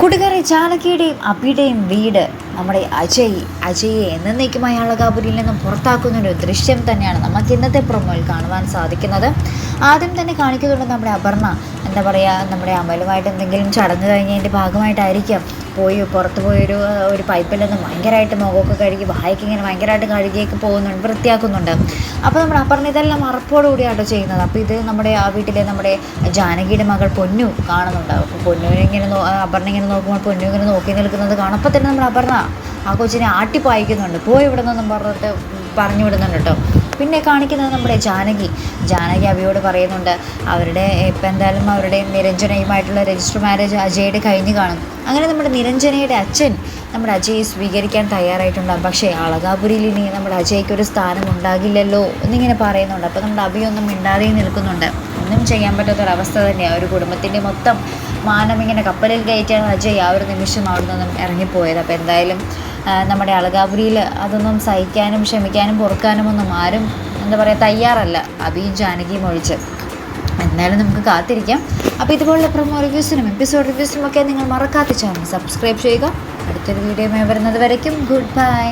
കൂട്ടുകാരെ ചാലക്കിയുടെയും അബിയുടെയും വീട് നമ്മുടെ അജയ് അജയെ എന്നേക്കുമായി അളകാപുരിയിൽ നിന്നും പുറത്താക്കുന്ന ഒരു ദൃശ്യം തന്നെയാണ് നമുക്ക് ഇന്നത്തെ പ്രൊമോയിൽ കാണുവാൻ സാധിക്കുന്നത്. ആദ്യം തന്നെ കാണിക്കുന്നുണ്ട് നമ്മുടെ അപർണ. എന്താ പറയുക നമ്മുടെ അമലുമായിട്ട് എന്തെങ്കിലും ചടങ്ങ് കഴിഞ്ഞതിന്റെ ഭാഗമായിട്ടായിരിക്കാം പോയി പുറത്ത് പോയൊരു ഒരു പൈപ്പിൽ നിന്ന് ഭയങ്കരമായിട്ട് മുഖമൊക്കെ കഴുകി വായിക്ക് ഇങ്ങനെ ഭയങ്കരമായിട്ട് കഴുകിയൊക്കെ പോകുന്നുണ്ട് വൃത്തിയാക്കുന്നുണ്ട്. അപ്പോൾ നമ്മുടെ അപ്പറഞ്ഞ ഇതെല്ലാം അറപ്പോടുകൂടിയാട്ടോ ചെയ്യുന്നത്. അപ്പോൾ ഇത് നമ്മുടെ ആ വീട്ടിലെ നമ്മുടെ ജാനകിയുടെ മകൾ പൊന്നു കാണുന്നുണ്ട്. അപ്പോൾ പൊന്നുവിനെ ഇങ്ങനെ നോ അപർണ ഇങ്ങനെ നോക്കുമ്പോൾ പൊന്നു ഇങ്ങനെ നോക്കി നിൽക്കുന്നത് കാണപ്പോൾ തന്നെ നമ്മുടെ അപർണ ആ കൊച്ചിനെ ആട്ടിപ്പായിക്കുന്നുണ്ട്. പോയി ഇവിടെ നിന്നും പറഞ്ഞിട്ട് പറഞ്ഞു വിടുന്നുണ്ട് കേട്ടോ. പിന്നെ കാണിക്കുന്നത് നമ്മുടെ ജാനകി. ജാനകി അവയോട് പറയുന്നുണ്ട് അവരുടെ ഇപ്പം എന്തായാലും അവരുടെ നിരഞ്ജനയുമായിട്ടുള്ള രജിസ്റ്റർ മാരേജ് അജയുടെ കഴിഞ്ഞ് കാണും. അങ്ങനെ നമ്മുടെ നിരഞ്ജനയുടെ അച്ഛൻ നമ്മുടെ അജയെ സ്വീകരിക്കാൻ തയ്യാറായിട്ടുണ്ടാകും പക്ഷേ അളകാപുരിയിൽ ഇനി നമ്മുടെ അജയ്ക്ക് ഒരു സ്ഥാനം ഉണ്ടാകില്ലല്ലോ എന്നിങ്ങനെ പറയുന്നുണ്ട്. അപ്പോൾ നമ്മുടെ അഭിയൊന്നും മിണ്ടാതെ നിൽക്കുന്നുണ്ട്. ഒന്നും ചെയ്യാൻ പറ്റാത്തൊരവസ്ഥ തന്നെയാണ് ഒരു കുടുംബത്തിന്റെ മൊത്തം മാനം ഇങ്ങനെ കപ്പലിൽ കയറ്റിയാണ് അജയ് ആ ഒരു നിമിഷം അവിടെ നിന്നും ഇറങ്ങിപ്പോയത്. അപ്പോൾ എന്തായാലും നമ്മുടെ അളകാപുരിയിൽ അതൊന്നും സഹിക്കാനും ക്ഷമിക്കാനും പൊറുക്കാനും ഒന്നും ആരും എന്താ പറയുക തയ്യാറല്ല. അബിയും ജാനകിയും ഒഴിച്ച് എന്നാലും നമുക്ക് കാത്തിരിക്കാം. അപ്പോൾ ഇതുപോലുള്ള പ്രൊമോ റിവ്യൂസിനും എപ്പിസോഡ് റിവ്യൂസിനും ഒക്കെ നിങ്ങൾ മറക്കാത്ത ചാനൽ സബ്സ്ക്രൈബ് ചെയ്യുക. അടുത്തൊരു വീഡിയോ വരുന്നത് വരയ്ക്കും. Good bye